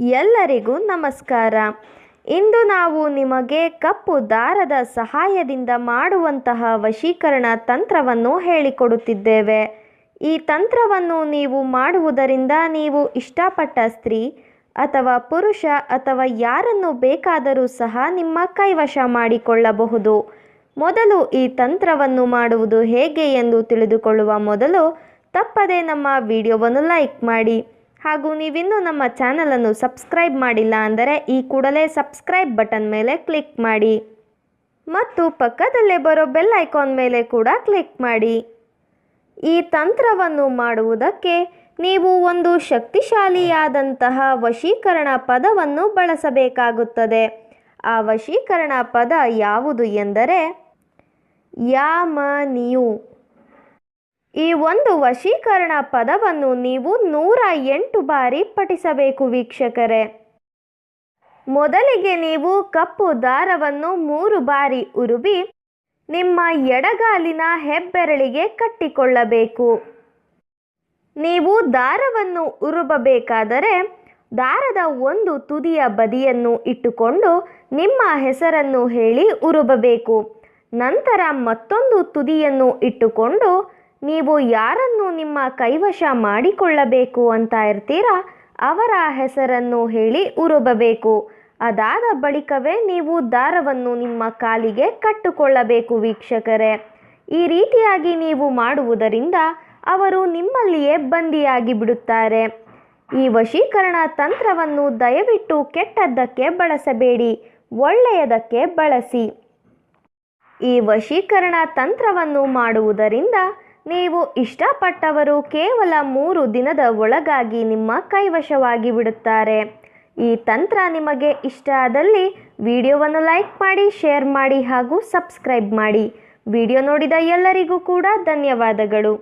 ಎಲ್ಲರಿಗೂ ನಮಸ್ಕಾರ. ಇಂದು ನಾವು ನಿಮಗೆ ಕಪ್ಪು ದಾರದ ಸಹಾಯದಿಂದ ಮಾಡುವಂತಹ ವಶೀಕರಣ ತಂತ್ರವನ್ನು ಹೇಳಿಕೊಡುತ್ತಿದ್ದೇವೆ. ಈ ತಂತ್ರವನ್ನು ನೀವು ಮಾಡುವುದರಿಂದ ನೀವು ಇಷ್ಟಪಟ್ಟ ಸ್ತ್ರೀ ಅಥವಾ ಪುರುಷ ಅಥವಾ ಯಾರನ್ನು ಬೇಕಾದರೂ ಸಹ ನಿಮ್ಮ ಕೈವಶ ಮಾಡಿಕೊಳ್ಳಬಹುದು. ಮೊದಲು ಈ ತಂತ್ರವನ್ನು ಮಾಡುವುದು ಹೇಗೆ ಎಂದು ತಿಳಿದುಕೊಳ್ಳುವ ಮೊದಲು ತಪ್ಪದೆ ನಮ್ಮ ವಿಡಿಯೋವನ್ನು ಲೈಕ್ ಮಾಡಿ. ಹಾಗೂ ನೀವಿನ್ನೂ ನಮ್ಮ ಚಾನಲನ್ನು ಸಬ್ಸ್ಕ್ರೈಬ್ ಮಾಡಿಲ್ಲ ಅಂದರೆ ಈ ಕೂಡಲೇ ಸಬ್ಸ್ಕ್ರೈಬ್ ಬಟನ್ ಮೇಲೆ ಕ್ಲಿಕ್ ಮಾಡಿ. ಮತ್ತು ಪಕ್ಕದಲ್ಲೇ ಬರೋ ಬೆಲ್ ಐಕಾನ್ ಮೇಲೆ ಕೂಡ ಕ್ಲಿಕ್ ಮಾಡಿ. ಈ ತಂತ್ರವನ್ನು ಮಾಡುವುದಕ್ಕೆ ನೀವು ಒಂದು ಶಕ್ತಿಶಾಲಿಯಾದಂತಹ ವಶೀಕರಣ ಪದವನ್ನು ಬಳಸಬೇಕಾಗುತ್ತದೆ. ಆ ವಶೀಕರಣ ಪದ ಯಾವುದು ಎಂದರೆ, ಯಾಮನಿಯು. ಈ ಒಂದು ವಶೀಕರಣ ಪದವನ್ನು ನೀವು ನೂರ ಎಂಟು ಬಾರಿ ಪಠಿಸಬೇಕು ವೀಕ್ಷಕರೇ. ಮೊದಲಿಗೆ ನೀವು ಕಪ್ಪು ದಾರವನ್ನು ಮೂರು ಬಾರಿ ಉರುಬಿ, ನಿಮ್ಮ ಎಡಗಾಲಿನ ಹೆಬ್ಬೆರಳಿಗೆ ಕಟ್ಟಿಕೊಳ್ಳಬೇಕು. ನೀವು ದಾರವನ್ನು ಉರುಬಬೇಕಾದರೆ ದಾರದ ಒಂದು ತುದಿಯ ಬದಿಯನ್ನು ಇಟ್ಟುಕೊಂಡು ನಿಮ್ಮ ಹೆಸರನ್ನು ಹೇಳಿ ಉರುಬಬೇಕು. ನಂತರ ಮತ್ತೊಂದು ತುದಿಯನ್ನು ಇಟ್ಟುಕೊಂಡು ನೀವು ಯಾರನ್ನು ನಿಮ್ಮ ಕೈವಶ ಮಾಡಿಕೊಳ್ಳಬೇಕು ಅಂತ ಇರ್ತೀರಾ? ಅವರ ಹೆಸರನ್ನು ಹೇಳಿ ಉರುಬಬೇಕು. ಅದಾದ ಬಳಿಕವೇ ನೀವು ದಾರವನ್ನು ನಿಮ್ಮ ಕಾಲಿಗೆ ಕಟ್ಟಿಕೊಳ್ಳಬೇಕು ವೀಕ್ಷಕರೇ. ಈ ರೀತಿಯಾಗಿ ನೀವು ಮಾಡುವುದರಿಂದ ಅವರು ನಿಮ್ಮಲ್ಲಿಯೇ ಬಂದಿಯಾಗಿ ಬಿಡುತ್ತಾರೆ. ಈ ವಶೀಕರಣ ತಂತ್ರವನ್ನು ದಯವಿಟ್ಟು ಕೆಟ್ಟದ್ದಕ್ಕೆ ಬಳಸಬೇಡಿ, ಒಳ್ಳೆಯದಕ್ಕೆ ಬಳಸಿ. ಈ ವಶೀಕರಣ ತಂತ್ರವನ್ನು ಮಾಡುವುದರಿಂದ ನೀವು ಇಷ್ಟಪಟ್ಟವರು ಕೇವಲ ಮೂರು ದಿನದ ಒಳಗಾಗಿ ನಿಮ್ಮ ಕೈವಶವಾಗಿ ಬಿಡುತ್ತಾರೆ. ಈ ತಂತ್ರ ನಿಮಗೆ ಇಷ್ಟ ಆದಲ್ಲಿ ವಿಡಿಯೋವನ್ನು ಲೈಕ್ ಮಾಡಿ, ಶೇರ್ ಮಾಡಿ ಹಾಗೂ ಸಬ್ಸ್ಕ್ರೈಬ್ ಮಾಡಿ. ವಿಡಿಯೋ ನೋಡಿದ ಎಲ್ಲರಿಗೂ ಕೂಡ ಧನ್ಯವಾದಗಳು.